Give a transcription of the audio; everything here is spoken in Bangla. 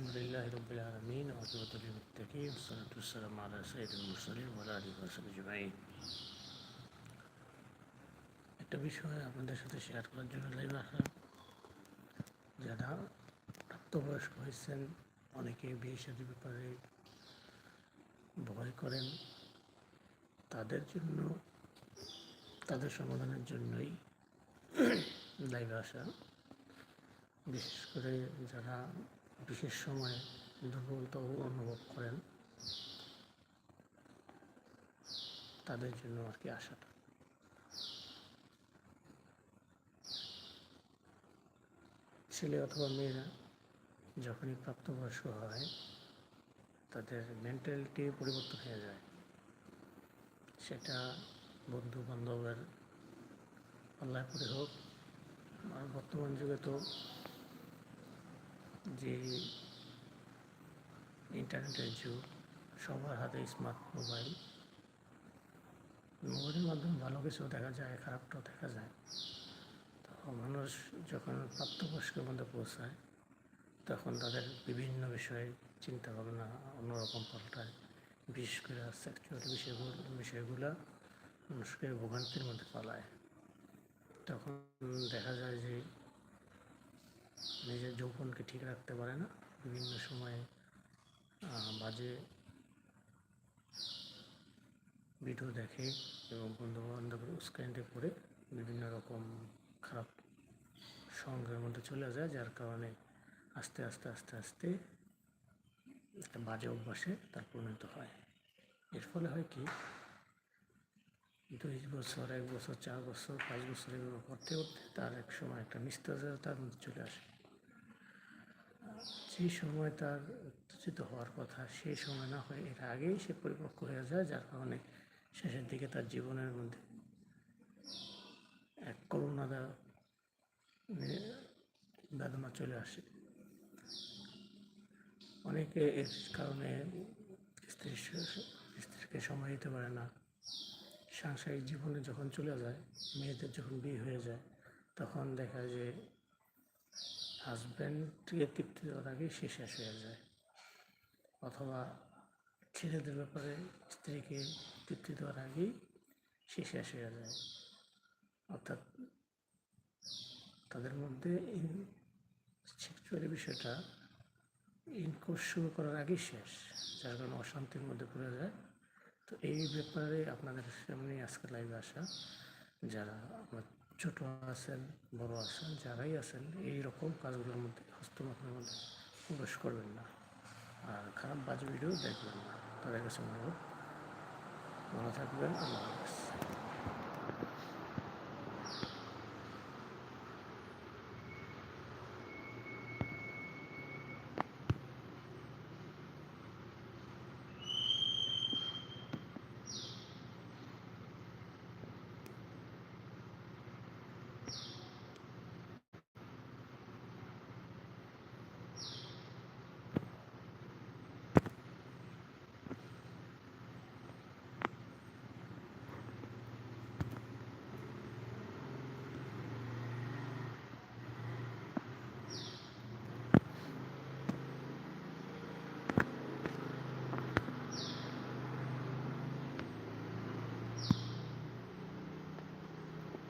আলহামদুলিল্লাহ রবিল আলমিন অজবতুলিমুত্তাকি ওসলাতাম আল্লাহ সঈদুল মুসলিম ওলা আলী হোসেন জুমাই একটা বিষয় আপনাদের সাথে শেয়ার করার জন্য লাইভ আসলাম। যারা প্রাপ্তবয়স্ক হয়েছেন অনেকে বিয়ে সাথে ব্যাপারে ভয় করেন। তাদের জন্য, তাদের সমাধানের জন্যই লাইভে আসা। বিশেষ করে যারা বিশেষ সময়ে দুর্বলতা অনুভব করেন, তাদের জন্য আর কি আশাটা ছেলে অথবা মেয়েরা যখনই প্রাপ্তবয়স্ক হয়, তাদের মেন্টালিটি পরিবর্তন হয়ে যায়। সেটা বন্ধু বান্ধবের পাল্লায় পরে হোক, আর বর্তমান যুগে তো যে ইন্টারনেটের যুগ, সবার হাতে স্মার্ট মোবাইল মোবাইলের মাধ্যমে ভালো কিছু দেখা যায় খারাপটাও দেখা যায়। তো মানুষ যখন প্রাপ্তবয়স্কের মধ্যে পৌঁছায়, তখন তাদের বিভিন্ন বিষয়ে চিন্তা ভাবনা অন্যরকম পাল্টায়। বিশেষ করে সেক্সুয়াল বিষয়গুলো বিষয়গুলো মানুষকে ভোগান্তির মধ্যে পালায় তখন দেখা যায় যে যৌবনকে ঠিক রাখতে পারে না। বিভিন্ন সময়ে বাজে ভিডিও দেখে এবং বন্ধু বান্ধবের উস্কানিতে পড়ে বিভিন্ন রকম খারাপ সঙ্গের মধ্যে চলে যায়, যার কারণে আস্তে আস্তে আস্তে আস্তে একটা বাজে অভ্যাসে তার পরিণত হয়। এর ফলে হয় কি, দুই বছর, এক বছর, চার বছর, পাঁচ বছর এগুলো করতে করতে তার এক সময় একটা নিস্তেজতার মধ্যে চলে আসে। যে সময় তার উত্তেজিত হওয়ার কথা, সেই সময় না হয় এর আগেই সে পরিপক্ক হয়ে যায়, যার কারণে শেষের দিকে তার জীবনের মধ্যে এক করুণাদা বেদনা চলে আসে। অনেকে এর কারণে স্ত্রী স্ত্রীকে সময় দিতে পারে না। সাংসারিক জীবনে যখন চলে যায়, মেয়েদের যখন বিয়ে হয়ে যায়, তখন দেখা যায় হাজব্যান্ডকে তৃপ্তি দেওয়ার আগে সে শেষ হয়ে যায়। অথবা ছেলেদের ব্যাপারে স্ত্রীকে তৃপ্তি দেওয়ার আগেই সে শেষ হয়ে যায়। অর্থাৎ তাদের মধ্যে সেক্সুয়ালি বিষয়টা ইনকোর্স শুরু করার আগেই শেষ, যার কারণে অশান্তির মধ্যে পড়ে যায়। তো এই ব্যাপারে আপনাদের সামনে আজকে লাইভে আসা, যারা আমার ছোটো আছেন, বড় আছেন, যারাই আছেন এই রকম কাজগুলোর মধ্যে হস্তমাপের মধ্যে প্রবেশ করবেন না। আর খারাপ বাজে ভিডিও দেখবেন না। তাদের কাছে অনুরোধ। ভালো থাকবেন, আল্লাহ হাফেজ।